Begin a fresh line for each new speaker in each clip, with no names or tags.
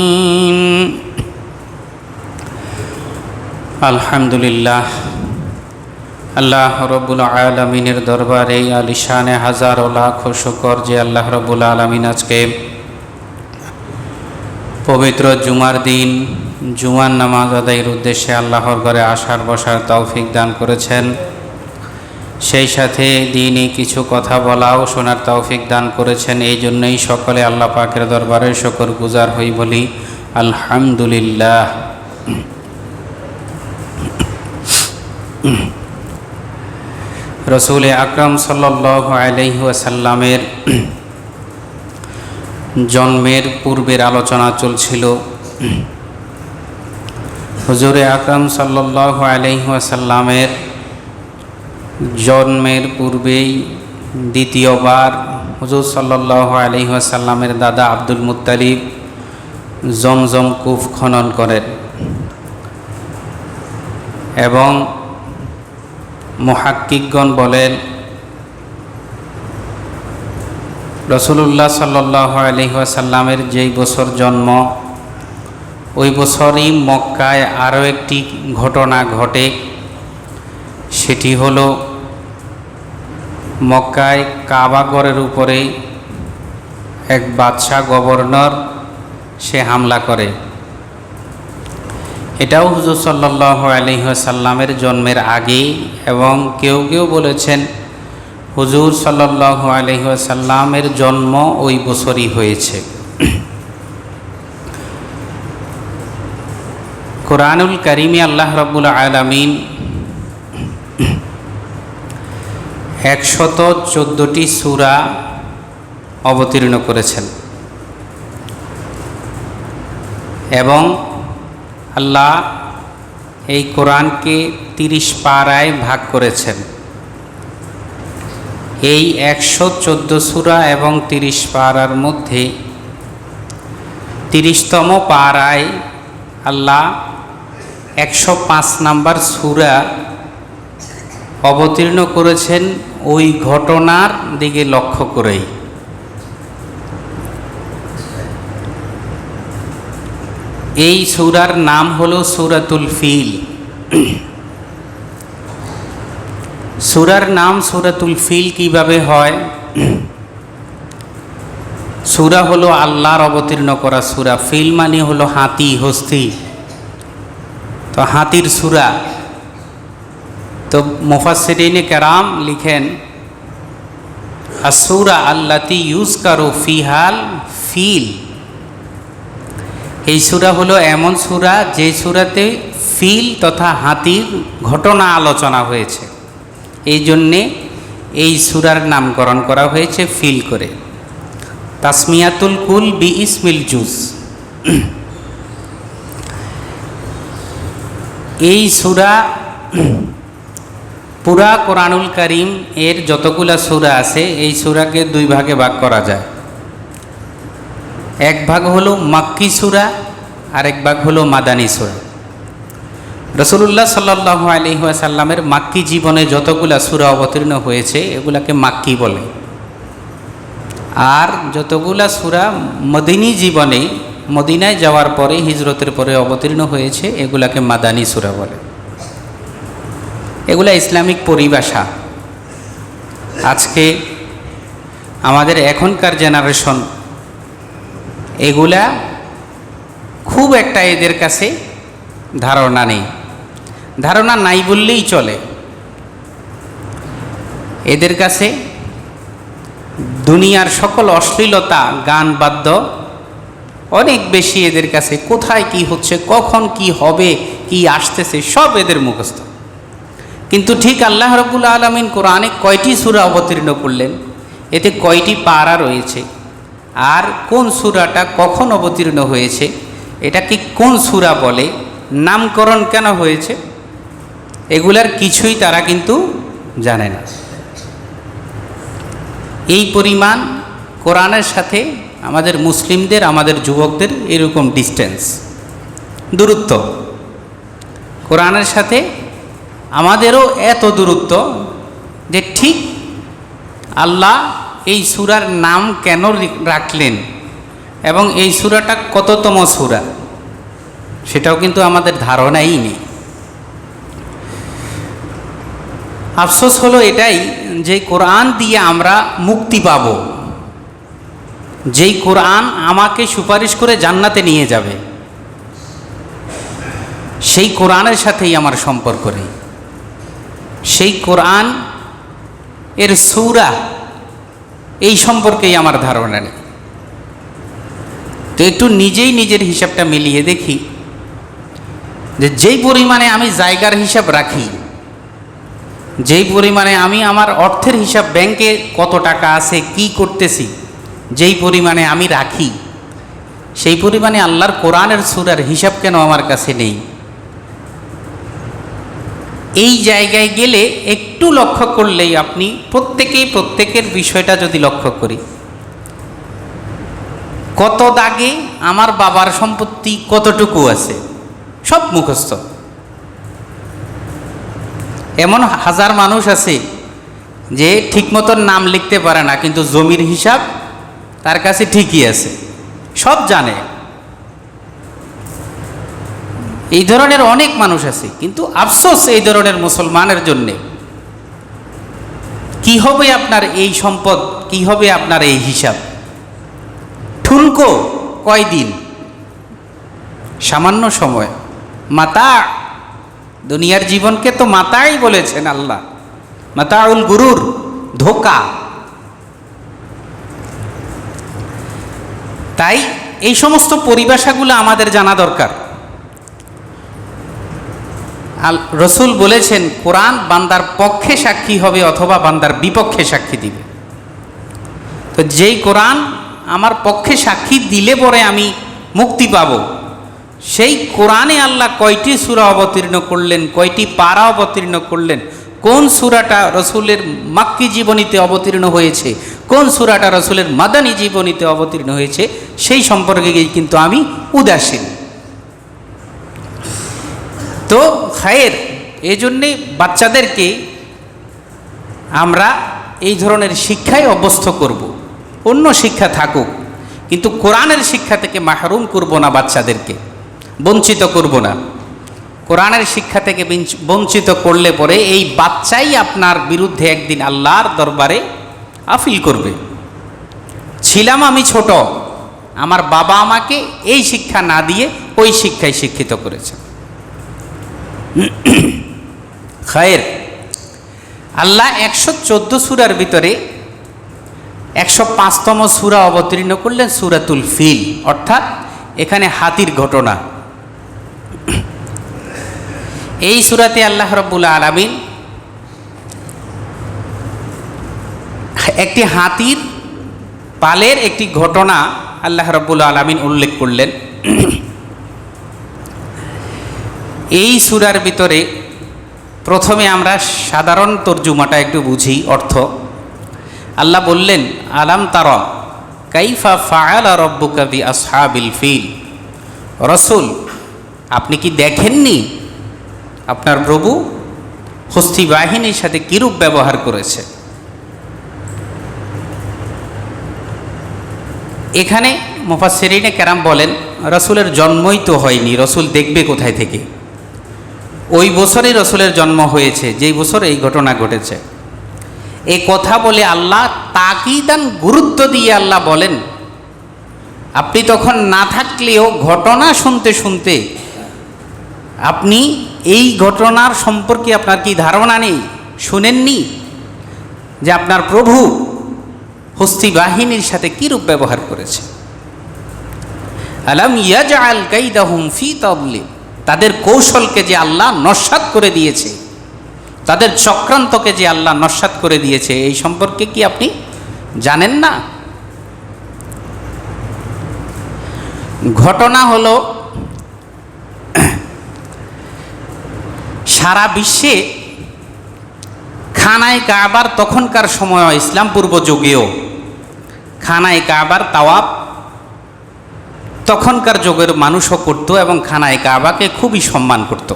العالمين الحمد لله আল্লাহ রব্বুল আলমিনের দরবারে আলিশানে হাজার ও লাখ শুকর যে আল্লাহ রব্বুল আলমিন আজকে পবিত্র জুমার দিন জুমার নামাজ আদায়ের উদ্দেশ্যে আল্লাহর ঘরে আসার বসার তৌফিক দান করেছেন সেই সাথে দিনই কিছু কথা বলাও, শোনার তৌফিক দান করেছেন। এই জন্যই সকলে আল্লাহ পাকের দরবারে শকর গুজার হই বলি, আলহামদুলিল্লাহ। রসুল আকরম সাল্লাহ আলহিহাসাল্লামের জন্মের পূর্বের আলোচনা চলছিল। হুজুরে আকরম সাল্লাহ আলহিহাসাল্লামের জন্মের পূর্বেই দ্বিতীয়বার হুজুর সাল্লাহ আলহিহাসাল্লামের দাদা আব্দুল মুতালিব জমজম কুফ খনন করেন এবং মহাক্কিকগণ বলেন রসুল্লাহ সাল্লাহ আলহিহাসাল্লামের যেই বছর জন্ম, ওই বছরই মক্কায় আরও একটি ঘটনা ঘটে। সেটি হলো মক্কায় কাবাগরের উপরে এক বাদশাহ গভর্নর সে হামলা করে। এটাও হুজুর সাল্লাহ আলহিহাসাল্লামের জন্মের আগেই এবং কেউ কেউ বলেছেন হুজুর সাল্লাহ আলহিহাসাল্লামের জন্ম ওই বছরই হয়েছে। কোরআনুল করিমে আল্লাহ রব্বুল আলমিন একশত চোদ্দোটি সুরা অবতীর্ণ করেছেন। এবং আল্লাহ এই কোরআনকে তিরিশ পাড়ায় ভাগ করেছেন। এই একশো চোদ্দ সুরা এবং তিরিশ পাড়ার মধ্যে তিরিশতম পাড়ায় আল্লাহ একশো পাঁচ নাম্বার সুরা অবতীর্ণ করেছেন ওই ঘটনার দিকে লক্ষ্য করেই। এই সুরার নাম হলো সুরাতুল ফিল। সুরার নাম সুরাতুল ফিল কীভাবে হয়? সুরা হলো আল্লাহর অবতীর্ণ করা সুরা। ফিল মানে হলো হাতি, হস্তি। তো হাতির সুরা তো মুফাসরিনে কেরাম লিখেন আসুরা আল্লাতি ইউজ কারও ফিহাল ফিল। এই সুরা হলো এমন সুরা যে সুরাতে ফিল তথা হাতির ঘটনা আলোচনা হয়েছে। এই জন্যে এই সুরার নামকরণ করা হয়েছে ফিল করে। তাসমিয়াতুল কুল বি ইসমিল জুস। এই সুরা পুরা কোরআনুল করিম এর যতগুলা সুরা আছে, এই সুরাকে দুই ভাগে ভাগ করা যায়। এক ভাগ হলো মাক্কি সুরা আর এক ভাগ হলো মাদানী সুরা। রসুল্লাহ সাল্লাহ আলহিহাসাল্লামের মাক্কি জীবনে যতগুলা সুরা অবতীর্ণ হয়েছে, এগুলাকে মাক্কি বলে। আর যতগুলা সুরা মদিনী জীবনে, মদিনায় যাওয়ার পরে, হিজরতের পরে অবতীর্ণ হয়েছে, এগুলাকে মাদানী সুরা বলে। এগুলা ইসলামিক পরিভাষা। আজকে আমাদের এখনকার জেনারেশন এগুলা খুব একটা এদের কাছে ধারণা নেই। ধারণা নাই বললেই চলে। এদের কাছে দুনিয়ার সকল অশ্লীলতা, গান, বাদ্য অনেক বেশি এদের কাছে কোথায় কি হচ্ছে, কখন কি হবে, কি আসতেছে, সব এদের মুখস্থ। কিন্তু ঠিক আল্লাহ রবুল্লা আলমিন কোরআনে কয়টি সুরা অবতীর্ণ করলেন? এতে কয়টি পাড়া রয়েছে? আর কোন সুরাটা কখন অবতীর্ণ হয়েছে? এটাকে কোন সুরা বলে? নামকরণ কেন হয়েছে? এগুলার কিছুই তারা কিন্তু জানে না। এই পরিমাণ কোরআনের সাথে আমাদের মুসলিমদের, আমাদের যুবকদের এরকম ডিস্টেন্স দূরত্ব। কোরআনের সাথে আমাদেরও এত দূরত্ব যে ঠিক আল্লাহ এই সুরার নাম কেন রাখলেন এবং এই সুরাটা কততম সুরা? সেটাও কিন্তু আমাদের ধারণাই নেই। আফসোস হলো এটাই যে কোরআন দিয়ে আমরা মুক্তি পাব। যেই কোরআন আমাকে সুপারিশ করে জান্নাতে নিয়ে যাবে, সেই কোরআনের সাথেই আমার সম্পর্ক নেই। সেই কোরআন, এর সৌরা, এই সম্পর্কেই আমার ধারণা নেই। তো একটু নিজেই নিজের হিসাবটা মিলিয়ে দেখি যে যেই পরিমাণে আমি জায়গার হিসাব রাখি, যেই পরিমাণে আমি আমার অর্থের হিসাব ব্যাংকে কত টাকা আছে, কি করতেছি, যেই পরিমাণে আমি রাখি, সেই পরিমাণে আল্লাহর কোরআনের সুরার হিসাব কেন আমার কাছে নেই? এই জায়গায় গেলে একটু লক্ষ্য করলেই আপনি প্রত্যেকেই প্রত্যেকের বিষয়টা যদি লক্ষ্য করি। কত দাগে আমার বাবার সম্পত্তি কতটুকু আছে? সব মুখস্থ। এমন হাজার মানুষ আছে যে ঠিক মতন নাম লিখতে পারে না, কিন্তু জমির হিসাব তার কাছে ঠিকই আছে। সব জানে। এই ধরনের অনেক মানুষ আছে, কিন্তু আফসোস এই ধরনের মুসলমানের জন্যে। কি হবে আপনার এই সম্পদ? কি হবে আপনার এই হিসাব? ঠুনকো কয়দিন? সামান্য সময়। মাতা, দুনিয়ার জীবনকে তো মাতাই বলেছেন আল্লাহ। মাতাউল গুরুর ধোকা। তাই এই সমস্ত পরিভাষাগুলো আমাদের জানা দরকার। আল রসুল বলেছেন, কোরআন বান্দার পক্ষে সাক্ষী হবে অথবা বান্দার বিপক্ষে সাক্ষী দিবে। তো যেই কোরআন আমার পক্ষে সাক্ষী দিলে পরে আমি মুক্তি পাব। সেই কোরআনে আল্লাহ কয়টি সূরা অবতীর্ণ করলেন, কয়টি পারা অবতীর্ণ করলেন, কোন সূরাটা রসুলের মাক্কি জীবনীতে অবতীর্ণ হয়েছে, কোন সূরাটা রসুলের মাদানী জীবনীতে অবতীর্ণ হয়েছে, সেই সম্পর্কে কিন্তু আমি উদাসীন। তো খায়ের, এই জন্যে বাচ্চাদেরকে আমরা এই ধরনের শিক্ষায় অভ্যস্ত করব। অন্য শিক্ষা থাকুক, কিন্তু কোরআনের শিক্ষা থেকে মাহরুম করব না বাচ্চাদেরকে, বঞ্চিত করব না। কোরআনের শিক্ষা থেকে বঞ্চিত করলে পরে এই বাচ্চাই আপনার বিরুদ্ধে একদিন আল্লাহর দরবারে আফিল করবে। ছিলাম আমি ছোট, আমার বাবা আমাকে এই শিক্ষা না দিয়ে ওই শিক্ষায় শিক্ষিত করেছে। খায়ের। আল্লাহ একশো চোদ্দ সুরার ভিতরে একশো পাঁচতম সুরা অবতীর্ণ করলেন সুরাতুল ফিল, অর্থাৎ এখানে হাতির ঘটনা। এই সুরাতে আল্লাহ রব্বুল আলমিন একটি হাতির পালের একটি ঘটনা আল্লাহ রব্বুল আলমিন উল্লেখ করলেন। এই সুরার ভিতরে প্রথমে আমরা সাধারণ তর্জুমাটা একটু বুঝি অর্থ। আল্লাহ বললেন, আলাম তার কাইফা ফায়ালা রব্বুকা বি আসহাবিল ফিল? রসুল, আপনি কি দেখেননি? আপনার প্রভু হস্তি বাহিনীর সাথে কিরূপ ব্যবহার করেছে? এখানে মুফাসসিরিনে ক্যারাম বলেন, রসুলের জন্মই তো হয়নি। রসুল দেখবে কোথায় থেকে? ওই বছরই রসুলের জন্ম হয়েছে, যেই বছর এই ঘটনা ঘটেছে। এ কথা বলে আল্লাহ তাকিদান গুরুত্ব দিয়ে আল্লাহ বলেন, আপনি তখন না থাকলেও ঘটনা শুনতে শুনতে আপনি এই ঘটনার সম্পর্কে আপনার কি ধারণা নেই? শুনেননি? যে আপনার প্রভু হস্তি বাহিনীর সাথে কীরূপ ব্যবহার করেছে? আলাম ইয়াজআল কাইদাহুম ফি তাদলিল তাদের কৌশলকে যে আল্লাহ নস্বাত করে দিয়েছে, তাদের চক্রান্তকে যে আল্লাহ নস্বাত করে দিয়েছে, এই সম্পর্কে কি আপনি জানেন না? ঘটনা হলো, সারা বিশ্বে খানায় কাবার তখনকার সময় ইসলাম পূর্ব যুগেও। খানায় কাবার তাওয়াব তখনকার যুগের মানুষও করত এবং খানায় কাবাকে খুবই সম্মান করত।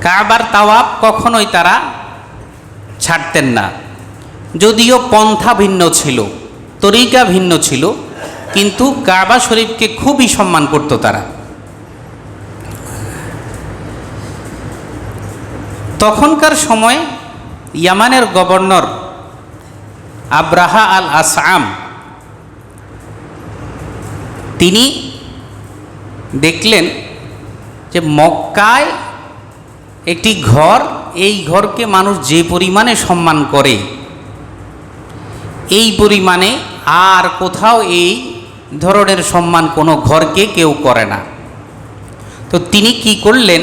কাবার তাওয়াব কখনোই তারা ছাড়তেন না। যদিও পন্থা ভিন্ন ছিল, তরিকা ভিন্ন ছিল, কিন্তু কাবা শরীফকে খুবই সম্মান করত তারা। তখনকার সময় ইয়ামানের গভর্নর আব্রাহা আল আসাম তিনি দেখলেন যে মক্কায় একটি ঘর, এই ঘরকে মানুষ যে পরিমাণে সম্মান করে, এই পরিমাণে আর কোথাও এই ধরনের সম্মান কোনো ঘরকে কেউ করে না। তো তিনি কি করলেন?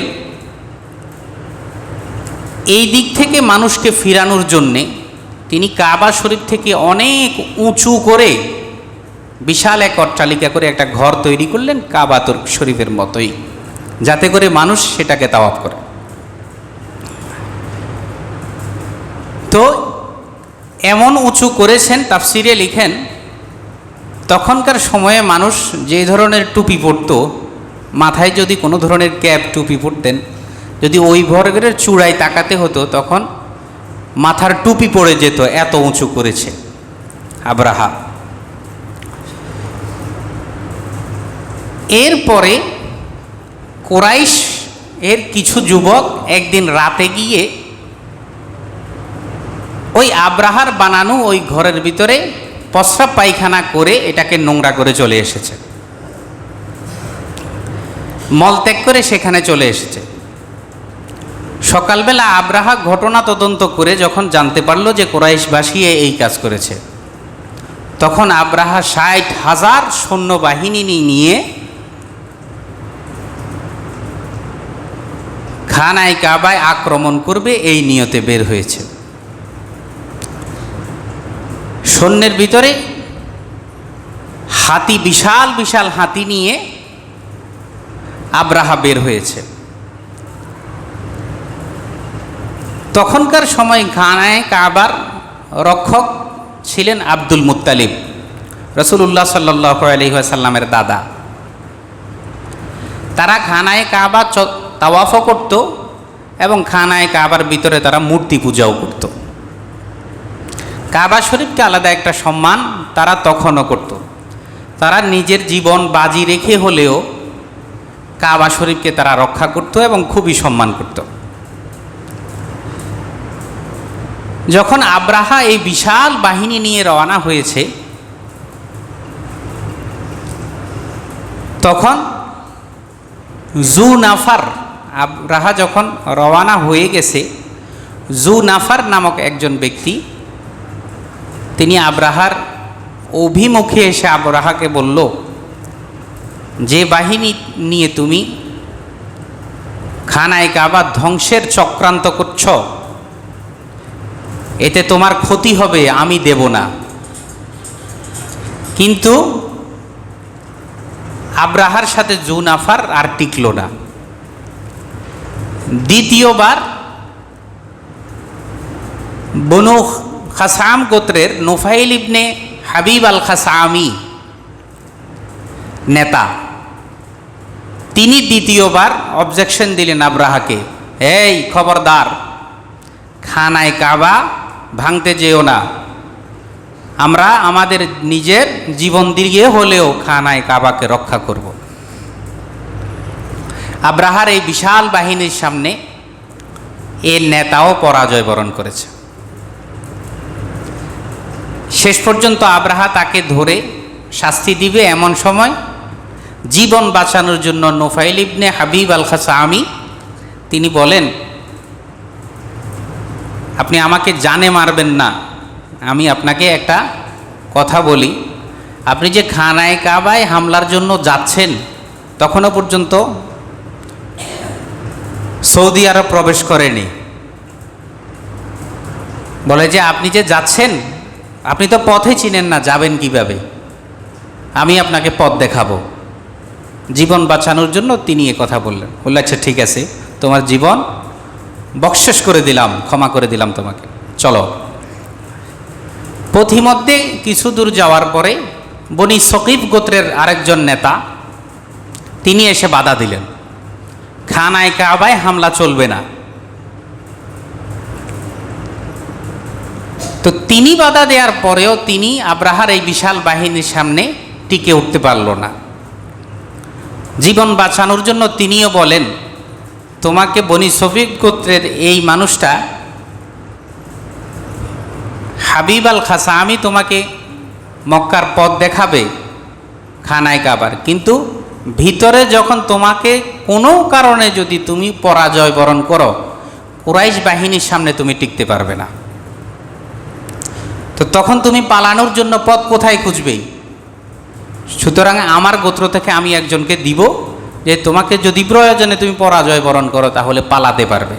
এই দিক থেকে মানুষকে ফিরানোর জন্যে তিনি কাবা শরীফ থেকে অনেক উঁচু করে বিশাল এক অট্টালিকা করে একটা ঘর তৈরি করলেন কাবা তোর শরীফের মতোই, যাতে করে মানুষ সেটাকে তাওয়াপ করে। তো এমন উঁচু করেছেন, তাফসিরে লিখেন, তখনকার সময়ে মানুষ যে ধরনের টুপি পরত, মাথায় যদি কোনো ধরনের ক্যাপ টুপি পরতেন, যদি ওই বর্গের চূড়ায় তাকাতে হতো, তখন মাথার টুপি পড়ে যেত, এত উঁচু করেছে আব্রাহা। এরপরে কোরাইশ এর কিছু যুবক একদিন রাতে গিয়ে ওই আব্রাহার বানানো ওই ঘরের ভিতরে প্রস্রাব পায়খানা করে এটাকে নোংরা করে চলে এসেছে। মলত্যাগ করে সেখানে চলে এসেছে। সকালবেলা আব্রাহা ঘটনা তদন্ত করে যখন জানতে পারল যে কোরাইশবাসী এই কাজ করেছে, তখন আব্রাহা ষাট হাজার সৈন্যবাহিনী নিয়ে খানায় কাবায় আক্রমণ করবে, এই নিয়তে বের হয়েছে। সৈন্যের ভিতরে হাতি, বিশাল বিশাল হাতি নিয়ে আব্রাহা বের হয়েছে। তখনকার সময় ঘানায় কাবার রক্ষক ছিলেন আব্দুল মুত্তালিব রসুল্লাহ সাল্লাহ আলহিহাসাল্লামের দাদা। তারা ঘানায় কাবা তাওয়াফও করত এবং খানায় কাবার ভিতরে তারা মূর্তি পূজাও করত। কাবা শরীফকে আলাদা একটা সম্মান তারা তখনও করত। তারা নিজের জীবন বাজি রেখে হলেও কাবা শরীফকে তারা রক্ষা করত এবং খুবই সম্মান করত। যখন আব্রাহা এই বিশাল বাহিনী নিয়ে রওনা হয়েছে, তখন জু নাফার আব্রাহা যখন রওয়ানা হয়ে গেছে, জু নাফার নামক একজন ব্যক্তি, তিনি আবরাহার অভিমুখে এসে আবরাহাকে বলল, যে বাহিনী নিয়ে তুমি খানায় কাবা ধ্বংসের চক্রান্ত করছ, এতে তোমার ক্ষতি হবে, আমি দেব না। কিন্তু আব্রাহার সাথে জুনাফার আর টিকল না। দ্বিতীয়বার বনু খাসাম গোত্রের নোফাইল ইবনে হাবিব আল খাসামি নেতা। তিনি দ্বিতীয়বার অবজেকশন দিলেন আব্রাহাকে। এই খবরদার, খানায় কাবা ভাঙতে যেও না। আমরা আমাদের নিজের জীবন দিয়ে হলেও খানায় কাবাকে রক্ষা করব। আব্রাহার এই বিশাল বাহিনীর সামনে এর নেতাও পরাজয় বরণ করেছে। শেষ পর্যন্ত আব্রাহা তাকে ধরে শাস্তি দিবে এমন সময় জীবন বাঁচানোর জন্য নোফাইল ইবনে হাবিব আল খাসা আমি তিনি বলেন, আপনি আমাকে জানে মারবেন না। আমি আপনাকে একটা কথা বলি। আপনি যে খানায় কাবায় হামলার জন্য যাচ্ছেন, তখনও পর্যন্ত সৌদি আরব প্রবেশ করেনি। বলে যে, আপনি যে যাচ্ছেন, আপনি তো পথে চিনেন না, যাবেন কীভাবে? আমি আপনাকে পথ দেখাবো। জীবন বাঁচানোর জন্য তিনি এ কথা বললেন। বললে আচ্ছা ঠিক আছে, তোমার জীবন বকশেষ করে দিলাম, ক্ষমা করে দিলাম তোমাকে। চলো। পথিমধ্যে কিছু দূর যাওয়ার পরে বনি সকিব গোত্রের আরেকজন নেতা, তিনি এসে বাধা দিলেন। খানায় কাবায় হামলা চলবে না। তো তিনি বাধা দেওয়ার পরেও তিনি আব্রাহার এই বিশাল বাহিনীর সামনে টিকে উঠতে পারল না। জীবন বাঁচানোর জন্য তিনিও বলেন, তোমাকে বনি সফিক গোত্রের এই মানুষটা হাবিব আল খাসা আমি তোমাকে মক্কার পথ দেখাবে, খানায় কাবার। কিন্তু ভিতরে যখন তোমাকে কোনো কারণে যদি তুমি পরাজয় বরণ করো, কুরাইশ বাহিনীর সামনে তুমি টিকতে পারবে না। তো তখন তুমি পালানোর জন্য পথ কোথায় খুঁজবে? সুতরাং আমার গোত্র থেকে আমি একজনকে দিব, যে তোমাকে যদি প্রয়োজনে তুমি পরাজয় বরণ করো, তাহলে পালাতে পারবে।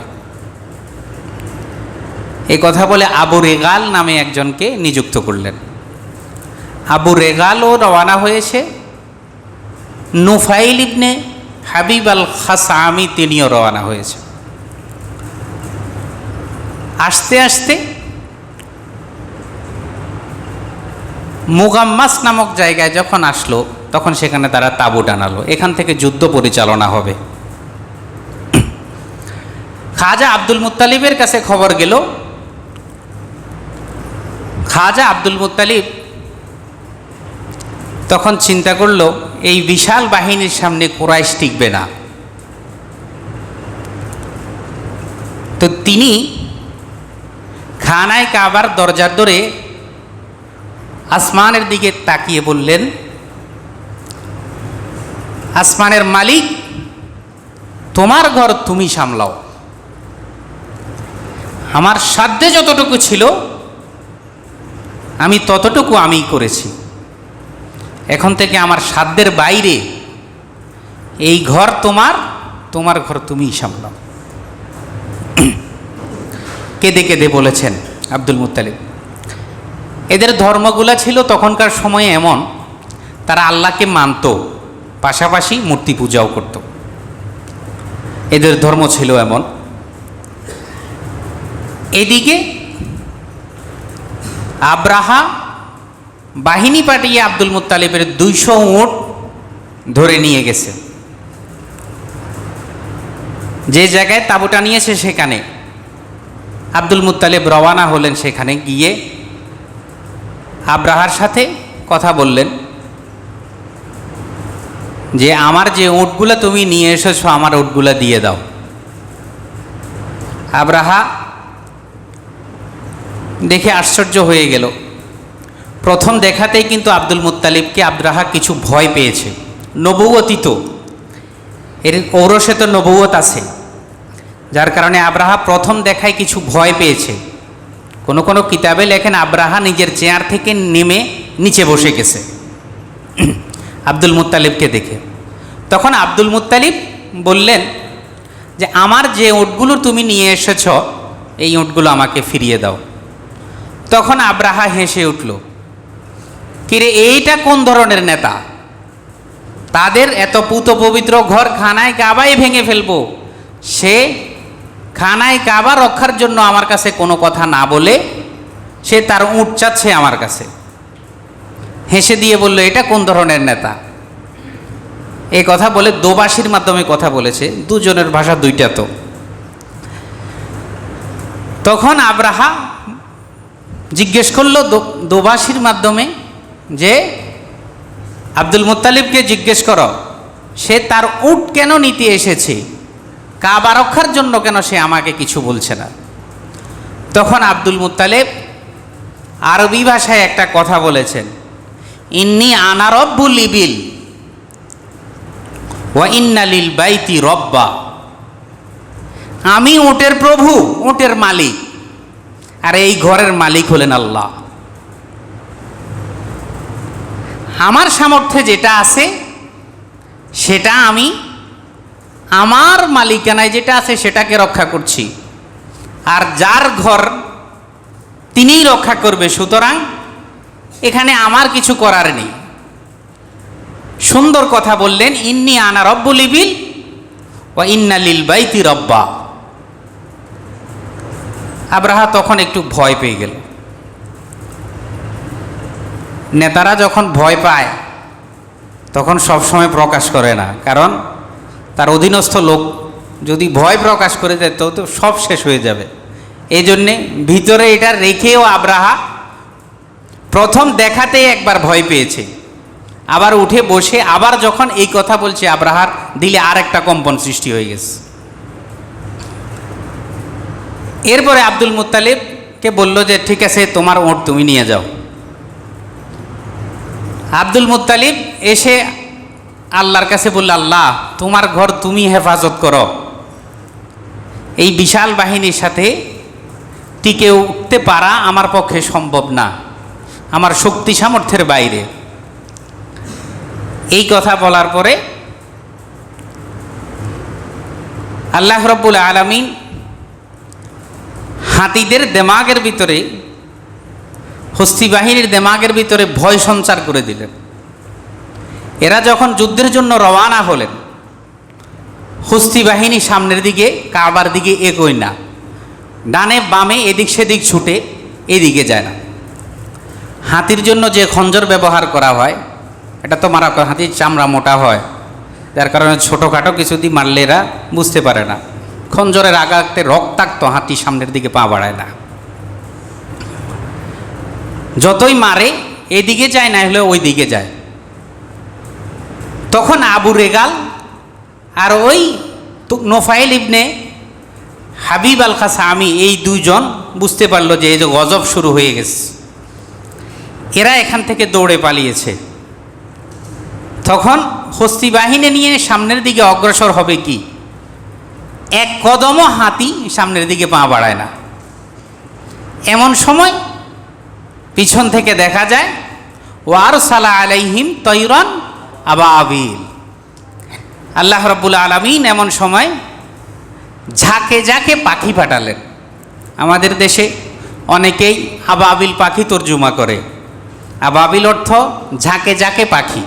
এই কথা বলে আবু রেগাল নামে একজনকে নিযুক্ত করলেন। আবু রেগালও রওয়ানা হয়েছে নুফাইল ইবনে হাবিব আল খাসামি তিনিও রওয়ানা হয়েছে আস্তে আস্তে মুগাম্মাস নামক জায়গায় যখন আসলো, তখন সেখানে তারা তাঁবু টানালো। এখান থেকে যুদ্ধ পরিচালনা হবে। খাজা আব্দুল মুত্তালিবের কাছে খবর গেল, খাজা আব্দুল মুত্তালিব তখন চিন্তা করল, এই বিশাল বাহিনীর সামনে কোরাইশ টিকবে না। তো তিনি খানায় কাবার দরজার ধরে আসমানের দিকে তাকিয়ে বললেন, আসমানের মালিক, তোমার ঘর তুমি সামলাও। আমার সাধ্যে যতটুকু ছিল, আমি ততটুকু আমি করেছি। এখন থেকে আমার সাধ্যের বাইরে এই ঘর তোমার তোমার ঘর তুমিই সামলাও। কেঁদে কেঁদে বলেছেন আব্দুল মুত্তালিব। এদের ধর্মগুলা ছিল তখনকার সময়ে এমন, তারা আল্লাহকে মানত, পাশাপাশি মূর্তি পূজাও করত। এদের ধর্ম ছিল এমন। এদিকে আব্রাহা বাহিনী পাঠিয়ে আব্দুল মুত্তালিবের দুইশো উঁট ধরে নিয়ে গেছে। যে জায়গায় তাঁবুটা নিয়েছে সেখানে। আব্দুল মুত্তালিব রওয়ানা হলেন সেখানে, গিয়ে আব্রাহার সাথে কথা বললেন যে, আমার যে উটগুলো তুমি নিয়ে এসেছ, আমার উটগুলো দিয়ে দাও। আব্রাহা দেখে আশ্চর্য হয়ে গেল। প্রথম দেখাতেই কিন্তু আব্দুল মুত্তালিবকে আব্রাহা কিছু ভয় পেয়েছে। নবুয়তি তো। এর ঔরসে তো নবুয়ত আছে। যার কারণে আব্রাহা প্রথম দেখায় কিছু ভয় পেয়েছে। কোনো কোনো কিতাবে লেখেন আব্রাহা নিজের চেয়ার থেকে নেমে নিচে বসে গেছে। আব্দুল মুত্তালিবকে দেখে। তখন আব্দুল মুতালিব বললেন যে, আমার যে উটগুলো তুমি নিয়ে এসেছ, এই উটগুলো আমাকে ফিরিয়ে দাও। তখন আব্রাহা হেসে উঠল কিরে, এইটা কোন ধরনের নেতা? তাদের এত পুত পবিত্র ঘর খানায় কাবাই ভেঙে ফেলব। সে খানায় কাবা রক্ষার জন্য আমার কাছে কোনো কথা না বলে সে তার উঁট চাচ্ছে আমার কাছে। হেসে দিয়ে বলল, এটা কোন ধরনের নেতা? এই কথা বলে দোবাসীর মাধ্যমে কথা বলেছে, দুজনের ভাষা দুইটা তো। তখন আব্রাহা জিজ্ঞেস করল দোবাসীর মাধ্যমে যে আব্দুল মুত্তালিবকে জিজ্ঞেস করো, সে তার উট কেন নিতে এসেছে? কাবা রক্ষার জন্য কেন সে আমাকে কিছু বলছে না? তখন আব্দুল মুত্তালেব আরবি ভাষায় একটা কথা বলেছেন, ইন্নি আনারব্বুল ইবিল ওয়া ইন্নালিল বাইতি রব্বা। আমি উটের প্রভু, উটের মালিক, আর এই ঘরের মালিক হলেন আল্লাহ। আমার সামর্থ্যে যেটা আছে, সেটা আমি আমার মালিকানায় যেটা আছে, সেটাকে রক্ষা করছি। আর যার ঘর তিনিই রক্ষা করবে, সুতরাং এখানে আমার কিছু করার নেই। সুন্দর কথা বললেন, ইন্নি আনা রব্বুল ইবিল ও ইন্না লিল বাইতি রব্বা। আব্রাহা তখন একটু ভয় পেয়ে গেল। নেতারা যখন ভয় পায়, তখন সবসময় প্রকাশ করে না। কারণ তার অধীনস্থ লোক যদি ভয় প্রকাশ করে দেয়, তো তো সব শেষ হয়ে যাবে। এই জন্যে ভিতরে এটা রেখেও আব্রাহা প্রথম দেখাতেই একবার ভয় পেয়েছে। আবার উঠে বসে আবার যখন এই কথা বলছে আব্রাহার, দিলে আর একটা কম্পন সৃষ্টি হয়ে গেছে। এরপরে আব্দুল মুত্তালিবকে বলল যে, ঠিক আছে, তোমার ওঁট তুমি নিয়ে যাও। আব্দুল মুত্তালিব এসে আল্লাহর কাছে বলল, আল্লাহ, তোমার ঘর তুমি হেফাজত করো। এই বিশাল বাহিনীর সাথে টিকে উঠতে পারা আমার পক্ষে সম্ভব না, আমার শক্তি সামর্থ্যের বাইরে। এই কথা বলার পরে আল্লাহ রব্বুল আলমিন হাতিদের দেমাগের ভিতরে হস্তি বাহিনীর দেমাগের ভিতরে ভয় সঞ্চার করে দিলেন। এরা যখন যুদ্ধের জন্য রওয়ানা হলেন, হস্তি বাহিনী সামনের দিকে, কাবার দিকে এগোয় না। ডানে, বামে, এদিক সেদিক ছুটে এদিকে যায় না। হাতির জন্য যে খঞ্জর ব্যবহার করা হয়, এটা তো মারা হাতির চামড়া মোটা হয়। যার কারণে ছোটোখাটো কিছু দিয়ে মারলে এরা বুঝতে পারে না। খঞ্জরের আঘাতে রক্তাক্ত হাতি সামনের দিকে পা বাড়ায় না। যতই মারে, এদিকে যায়, না হলে ওই দিকে যায়। তখন আবু রেগাল আর ওই নোফাইল ইবনে হাবিব আল খাসামি এই দুইজন বুঝতে পারল যে এই যে গজব শুরু হয়ে গেছে। এরা এখান থেকে দৌড়ে পালিয়েছে। তখন হস্তি বাহিনী নিয়ে সামনের দিকে অগ্রসর হবে কি? এক কদমও হাতি সামনের দিকে পা বাড়ায় না। এমন সময় পিছন থেকে দেখা যায় ওয়ার সালা আলাইহিম তৈরন আবা আবিল আল্লাহ রব্বুল আলমিন এমন সময় ঝাঁকে ঝাঁকে পাখি পাঠালেন। আমাদের দেশে অনেকেই আবাবিল পাখি তর্জুমা করে। আবাবিল অর্থ ঝাঁকে ঝাঁকে পাখি।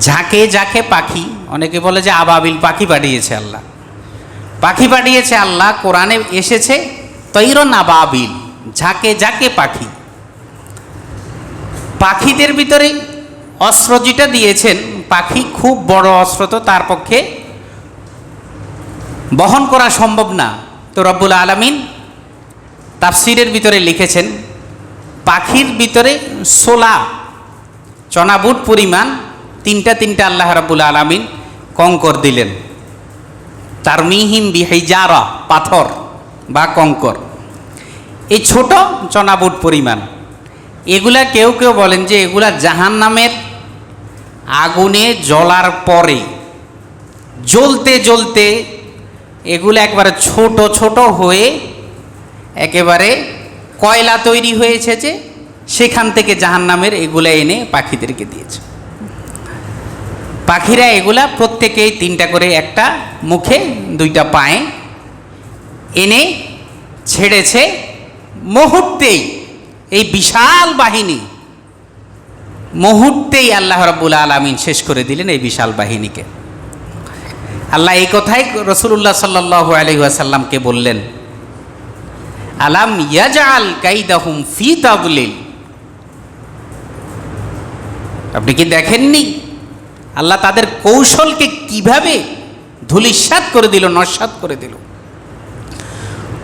ঝাঁকে ঝাঁকে পাখি, অনেকে বলে যে আবাবিল পাখি পাঠিয়েছে আল্লাহ। পাখি পাঠিয়েছে আল্লাহ, কোরআনে এসেছে তৈরন আবাবিল। ঝাঁকে ঝাঁকে পাখি। পাখিদের ভিতরে অস্ত্র যেটা দিয়েছেন, পাখি খুব বড় অস্ত্র তো, তার পক্ষে বহন করা সম্ভব না। তো রব্বুল আলমিন তাফসিরের ভিতরে লিখেছেন, পাখির ভিতরে সোলা চনাবুট পরিমাণ তিনটা তিনটা আল্লাহ রাব্বুল আলমিন কঙ্কর দিলেন। তার মিহিম বিহাইজারা পাথর বা কঙ্কর। এই ছোট চনাবুট পরিমাণ। এগুলা কেউ কেউ বলেন যে এগুলা জাহান নামের আগুনে জ্বলার পরে, জ্বলতে জ্বলতে এগুলো একবারে ছোট ছোট হয়ে একেবারে কয়লা তৈরি হয়েছে যে সেখান থেকে জাহান নামের এগুলা এনে পাখিদেরকে দিয়েছে। পাখিরা এগুলা প্রত্যেকেই তিনটা করে একটা মুখে, দুইটা পায়ে এনে ছেড়েছে মুহূর্তেই, এই বিশাল বাহিনী, মুহূর্তেই আল্লাহ রব্বুল আলমিন শেষ করে দিলেন এই বিশাল বাহিনীকে। আল্লাহ এই কথাই রসুল্লাহ সাল্লাহ আলহিহাসাল্লামকে বললেন, আলাম ইয়াজাল কাইদাহুম ফি তাবলিল আপনি কি দেখেননি? আল্লাহ তাদের কৌশলকে কীভাবে ধুলিস্বাদ করে দিল নস্বাদ করে দিল?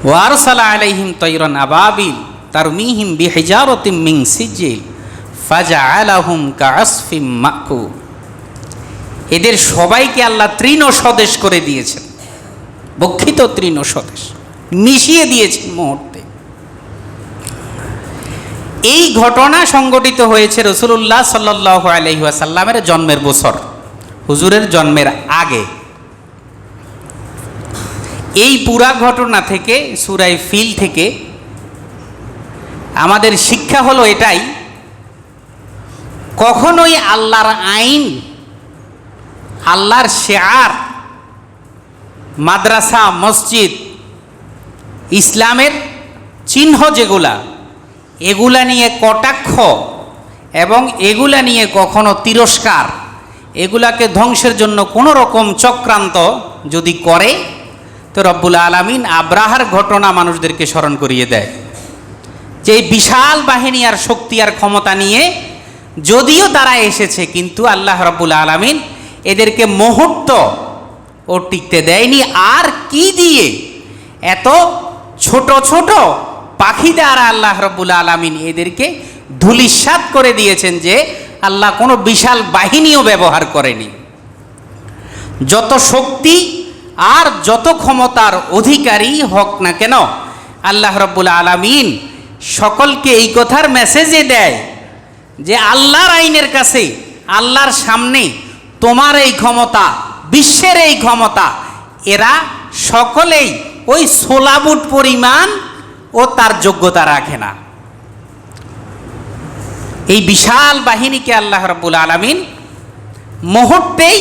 ওয়ারসালা আলাইহিম তৈরন আবাবিল তার মিহিম বিহেজারতিম মিং সিজিল ফাজা আলাহুম কাসফিম মাকু এদের সবাইকে আল্লাহ তৃণ স্বদেশ করে দিয়েছেন। বক্ষিত তৃণ স্বদেশ মিশিয়ে দিয়েছেন মুহূর্তে। এই ঘটনা সংগঠিত হয়েছে রসুল্লাহ সাল্লাহ আলহিহাসাল্লামের জন্মের বছর। হুজুরের জন্মের আগে। এই পুরা ঘটনা থেকে সুরাই ফিল থেকে, আমাদের শিক্ষা হলো এটাই, কখনোই আল্লাহর আইন, আল্লাহর শেয়ার, মাদ্রাসা, মসজিদ, ইসলামের চিহ্ন যেগুলা, এগুলা নিয়ে কটাক্ষ এবং এগুলা নিয়ে কখনো তিরস্কার, এগুলাকে ধ্বংসের জন্য কোনো রকম চক্রান্ত যদি করে তো রব্বুল আলমিন আব্রাহার ঘটনা মানুষদেরকে স্মরণ করিয়ে দেয়। যে বিশাল বাহিনী আর শক্তি আর ক্ষমতা নিয়ে যদিও তারা এসেছে, কিন্তু আল্লাহ রব্বুল আলমিন এদেরকে মুহূর্ত ও টিকতে দেয়নি। আর কি দিয়ে? এত ছোট ছোট পাখি দ্বারা আল্লাহ রব্বুল আলমিন এদেরকে ধুলিস্বাদ করে দিয়েছেন যে আল্লাহ কোনো বিশাল বাহিনীও ব্যবহার করেনি। যত শক্তি আর যত ক্ষমতার অধিকারী হোক না কেন, আল্লাহ রব্বুল আলমিন সকলকে এই কথার মেসেজে দেয় যে আল্লাহর আইনের কাছে, আল্লাহর সামনে তোমার এই ক্ষমতা, বিশ্বের এই ক্ষমতা, এরা সকলেই ওই সোলাবুট পরিমাণ ও তার যোগ্যতা রাখে না। এই বিশাল বাহিনীকে আল্লাহ রব্বুল আলমিন মুহূর্তেই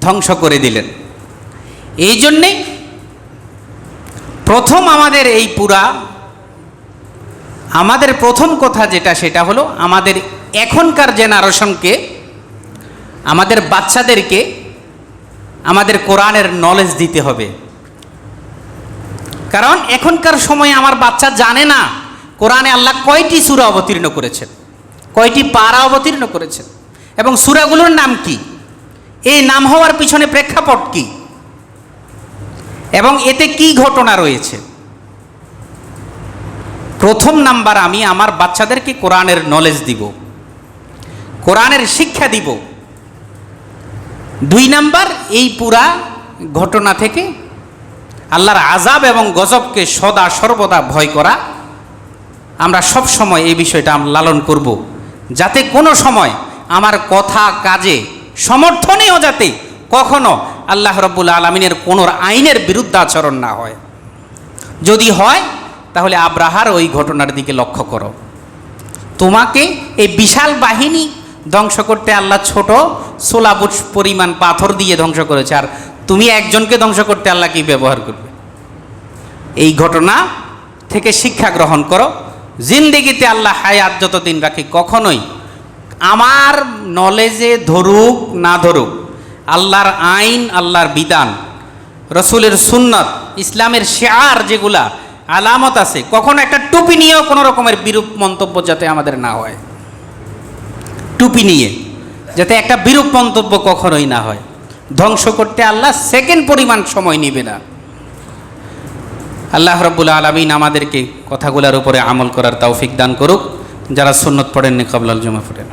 ধ্বংস করে দিলেন। এই জন্যে প্রথম আমাদের এই পুরা, আমাদের প্রথম কথা যেটা সেটা হলো আমাদের এখনকার জেনারেশনকে, আমাদের বাচ্চাদেরকে আমাদের কোরআনের নলেজ দিতে হবে। কারণ এখনকার সময় আমার বাচ্চা জানে না কোরআনে আল্লাহ কয়টি সুরা অবতীর্ণ করেছেন, কয়টি পারা অবতীর্ণ করেছেন এবং সুরাগুলোর নাম কি? এই নাম হওয়ার পিছনে প্রেক্ষাপট কি? এবং এতে কি ঘটনা রয়েছে? প্রথম নাম্বার আমি আমার বাচ্চাদেরকে কোরআনের নলেজ দিব, কোরআনের শিক্ষা দিব। দুই নাম্বার, এই পুরা ঘটনা থেকে আল্লাহর আজাব এবং গজবকে সদা সর্বদা ভয় করা। আমরা সব সময় এই বিষয়টা লালন করব, যাতে কোনো সময় আমার কথা, কাজে, সমর্থনেও যাতে কখনো আল্লাহ রব্বুল আলমিনের কোনো আইনের বিরুদ্ধে আচরণ না হয়। যদি হয়, তাহলে আব্রাহার ওই ঘটনার দিকে লক্ষ্য করো। তোমাকে এই বিশাল বাহিনী ধ্বংস করতে আল্লাহ ছোট সোলাবুট পরিমাণ পাথর দিয়ে ধ্বংস করেছে। আর তুমি একজনকে ধ্বংস করতে আল্লাহ কি ব্যবহার করবে? এই ঘটনা থেকে শিক্ষা গ্রহণ করো। জিন্দিগিতে আল্লাহ হায়াত যতদিন রাখি, কখনোই আমার নলেজে ধরুক, না ধরুক আল্লাহর আইন, আল্লাহর বিধান, রসুলের সুন্নত, ইসলামের শেয়ার যেগুলা আলামত আছে, কখনো একটা টুপি নিয়েও কোনো রকমের বিরূপ মন্তব্য যাতে আমাদের না হয়। টুপি নিয়ে যাতে একটা বিরূপ মন্তব্য কখনোই না হয়। ধ্বংস করতে আল্লাহ সেকেন্ড পরিমাণ সময় নেবে না। আল্লাহ রব্বুল আলমিন আমাদেরকে কথাগুলোর উপরে আমল করার তৌফিক দান করুক। যারা সুন্নত পড়েননি কবলাল জমা পড়েন।